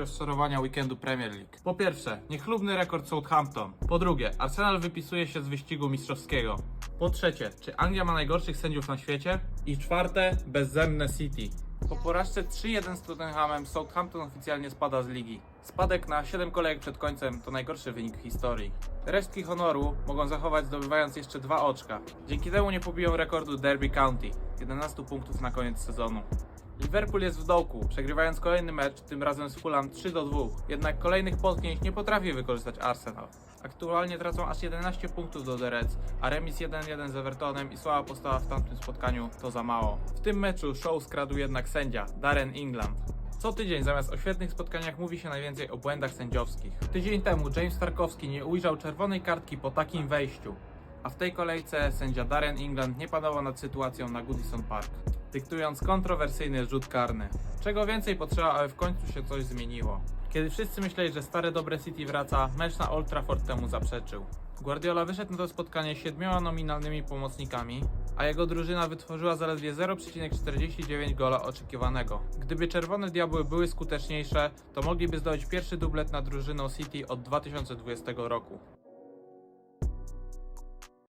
rozczarowania weekendu Premier League. Po pierwsze, niechlubny rekord Southampton. Po drugie, Arsenal wypisuje się z wyścigu mistrzowskiego. Po trzecie, czy Anglia ma najgorszych sędziów na świecie? I czwarte, bezzębne City. Po porażce 3-1 z Tottenhamem Southampton oficjalnie spada z ligi. Spadek na 7 kolejek przed końcem to najgorszy wynik w historii. Resztki honoru mogą zachować zdobywając jeszcze dwa oczka. Dzięki temu nie pobiją rekordu Derby County 11 punktów na koniec sezonu. Liverpool jest w dołku, przegrywając kolejny mecz, tym razem z Fulham 3 do 2. Jednak kolejnych potknięć nie potrafi wykorzystać Arsenal. Aktualnie tracą aż 11 punktów do The Reds, a remis 1-1 z Evertonem i słaba postawa w tamtym spotkaniu to za mało. W tym meczu show skradł jednak sędzia, Darren England. Co tydzień zamiast o świetnych spotkaniach mówi się najwięcej o błędach sędziowskich. Tydzień temu James Tarkowski nie ujrzał czerwonej kartki po takim wejściu. A w tej kolejce sędzia Darren England nie panował nad sytuacją na Goodison Park, dyktując kontrowersyjny rzut karny. Czego więcej potrzeba, aby w końcu się coś zmieniło. Kiedy wszyscy myśleli, że stare dobre City wraca, mecz na Old Trafford temu zaprzeczył. Guardiola wyszedł na to spotkanie siedmioma nominalnymi pomocnikami, a jego drużyna wytworzyła zaledwie 0,49 gola oczekiwanego. Gdyby Czerwone Diabły były skuteczniejsze, to mogliby zdobyć pierwszy dublet nad drużyną City od 2020 roku.